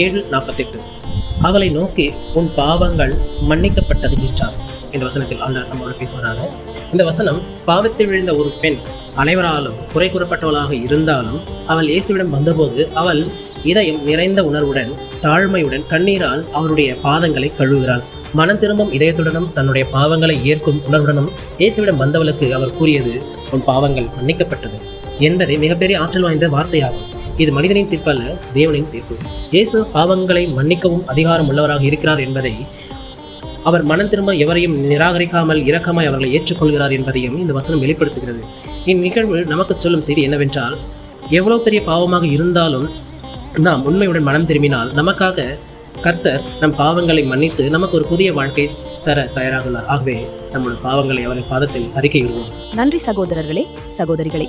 ஏழு நாற்பத்தெட்டு. அவளை நோக்கி உன் பாவங்கள் மன்னிக்கப்பட்டது என்றார். இந்த வசனத்தில் ஆண்டவர் நம்மளோட பேசுகிறாங்க இந்த வசனம் பாவத்தில் விழுந்த ஒரு பெண் அனைவராலும் குறை கூறப்பட்டவளாக இருந்தாலும் அவள் இயேசுவிடம் வந்தபோது அவள் இதயம் நிறைந்த உணர்வுடன் தாழ்மையுடன் கண்ணீரால் அவருடைய பாதங்களை கழுவுகிறாள். மனம் திரும்பும் இதயத்துடனும் தன்னுடைய பாவங்களை ஏற்கும் உணர்வுடனும் இயேசுவிடம் வந்தவளுக்கு அவர் கூறியது உன் பாவங்கள் மன்னிக்கப்பட்டது என்பதே மிகப்பெரிய ஆற்றல் வாய்ந்த வார்த்தையாகும். இது மனிதனின் தீர்ப்பு அல்ல தேவனின் தீர்ப்பு. இயேசு பாவங்களை மன்னிக்கவும் அதிகாரம் உள்ளவராக இருக்கிறார் என்பதை அவர் மனம் திரும்ப எவரையும் நிராகரிக்காமல் இரக்கமாய் அவர்களை ஏற்றுக்கொள்கிறார் என்பதையும் இந்த வசனம் வெளிப்படுத்துகிறது. இந்நிகழ்வு நமக்கு சொல்லும் செய்தி என்னவென்றால் எவ்வளவு பெரிய பாவமாக இருந்தாலும் நாம் உண்மையுடன் மனம் திரும்பினால் நமக்காக கர்த்தர் நம் பாவங்களை மன்னித்து நமக்கு ஒரு புதிய வாழ்க்கை தர தயாராகுள்ளார். ஆகவே நம்முடைய பாவங்களை அவரின் பாதத்தில் அறிக்கையிடுவோம் நன்றி சகோதரர்களே சகோதரிகளே.